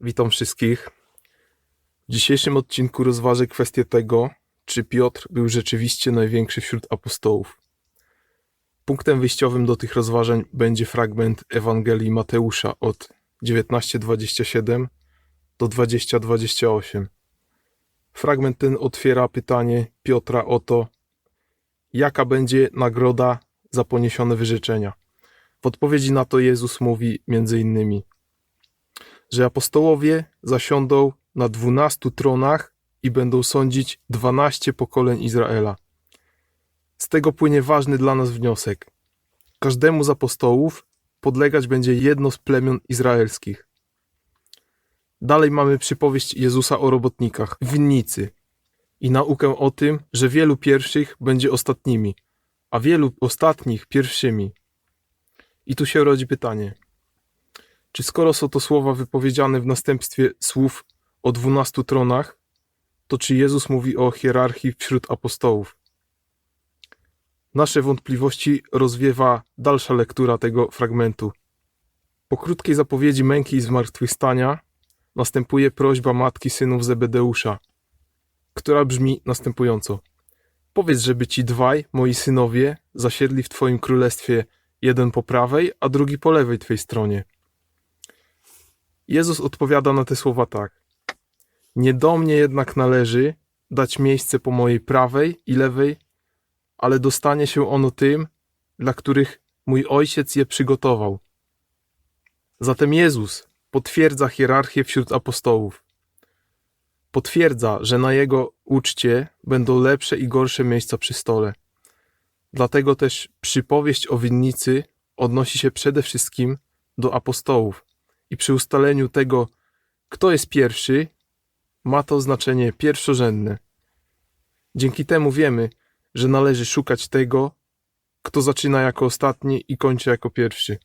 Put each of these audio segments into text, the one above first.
Witam wszystkich. W dzisiejszym odcinku rozważę kwestię tego, czy Piotr był rzeczywiście największy wśród apostołów. Punktem wyjściowym do tych rozważań będzie fragment Ewangelii Mateusza od 19:27 do 20:28. Fragment ten otwiera pytanie Piotra o to, jaka będzie nagroda za poniesione wyrzeczenia. W odpowiedzi na to Jezus mówi między innymi że apostołowie zasiądą na dwunastu tronach i będą sądzić dwanaście pokoleń Izraela. Z tego płynie ważny dla nas wniosek. Każdemu z apostołów podlegać będzie jedno z plemion izraelskich. Dalej mamy przypowieść Jezusa o robotnikach, winnicy i naukę o tym, że wielu pierwszych będzie ostatnimi, a wielu ostatnich pierwszymi. I tu się rodzi pytanie – czy skoro są to słowa wypowiedziane w następstwie słów o dwunastu tronach, to czy Jezus mówi o hierarchii wśród apostołów? Nasze wątpliwości rozwiewa dalsza lektura tego fragmentu. Po krótkiej zapowiedzi męki i zmartwychwstania następuje prośba matki synów Zebedeusza, która brzmi następująco. Powiedz, żeby ci dwaj, moi synowie, zasiedli w twoim królestwie, jeden po prawej, a drugi po lewej twej stronie. Jezus odpowiada na te słowa tak. Nie do mnie jednak należy dać miejsce po mojej prawej i lewej, ale dostanie się ono tym, dla których mój ojciec je przygotował. Zatem Jezus potwierdza hierarchię wśród apostołów. Potwierdza, że na jego uczcie będą lepsze i gorsze miejsca przy stole. Dlatego też przypowieść o winnicy odnosi się przede wszystkim do apostołów i przy ustaleniu tego, kto jest pierwszy, ma to znaczenie pierwszorzędne. Dzięki temu wiemy, że należy szukać tego, kto zaczyna jako ostatni i kończy jako pierwszy.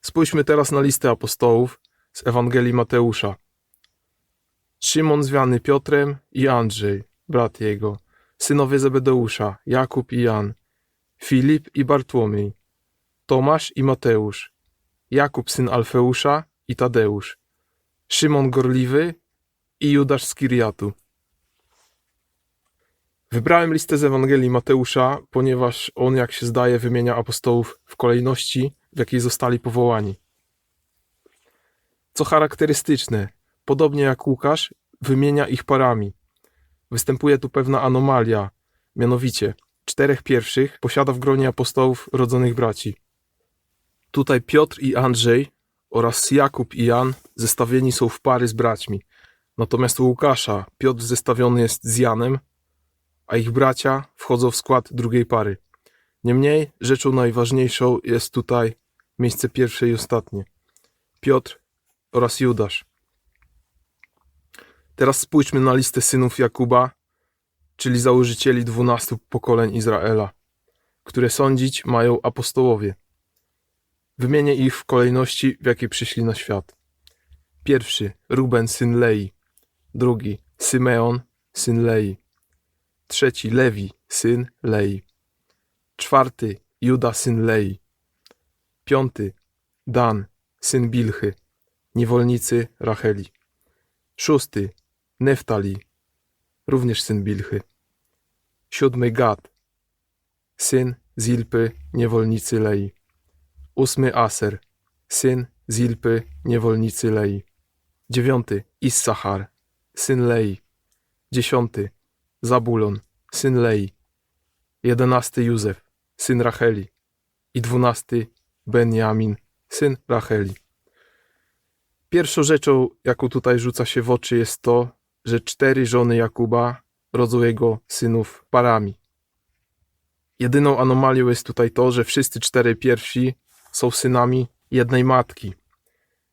Spójrzmy teraz na listę apostołów z Ewangelii Mateusza. Szymon zwiany Piotrem i Andrzej, brat jego, synowie Zebedeusza, Jakub i Jan, Filip i Bartłomiej, Tomasz i Mateusz, Jakub syn Alfeusza i Tadeusz, Szymon Gorliwy i Judasz z Kiriatu. Wybrałem listę z Ewangelii Mateusza, ponieważ on, jak się zdaje, wymienia apostołów w kolejności, w jakiej zostali powołani. Co charakterystyczne, podobnie jak Łukasz, wymienia ich parami. Występuje tu pewna anomalia, mianowicie czterech pierwszych posiada w gronie apostołów rodzonych braci. Tutaj Piotr i Andrzej oraz Jakub i Jan zestawieni są w pary z braćmi. Natomiast u Łukasza Piotr zestawiony jest z Janem, a ich bracia wchodzą w skład drugiej pary. Niemniej rzeczą najważniejszą jest tutaj miejsce pierwsze i ostatnie. Piotr oraz Judasz. Teraz spójrzmy na listę synów Jakuba, czyli założycieli dwunastu pokoleń Izraela, które sądzić mają apostołowie. Wymienię ich w kolejności, w jakiej przyszli na świat. Pierwszy Ruben syn Lei, drugi Symeon syn Lei, trzeci Lewi syn Lei, czwarty Juda syn Lei, piąty Dan syn Bilchy, niewolnicy Racheli, szósty Neftali, również syn Bilchy, siódmy Gad, syn Zilpy, niewolnicy Lei. Ósmy Aser, syn Zilpy, niewolnicy Lei. Dziewiąty Issachar, syn Lei. Dziesiąty Zabulon, syn Lei. Jedenasty Józef, syn Racheli. I dwunasty Benjamin, syn Racheli. Pierwszą rzeczą, jaką tutaj rzuca się w oczy, jest to, że cztery żony Jakuba rodzą jego synów parami. Jedyną anomalią jest tutaj to, że wszyscy cztery pierwsi są synami jednej matki.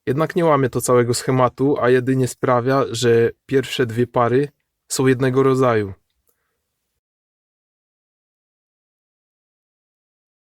Jednak nie łamie to całego schematu, a jedynie sprawia, że pierwsze dwie pary są jednego rodzaju.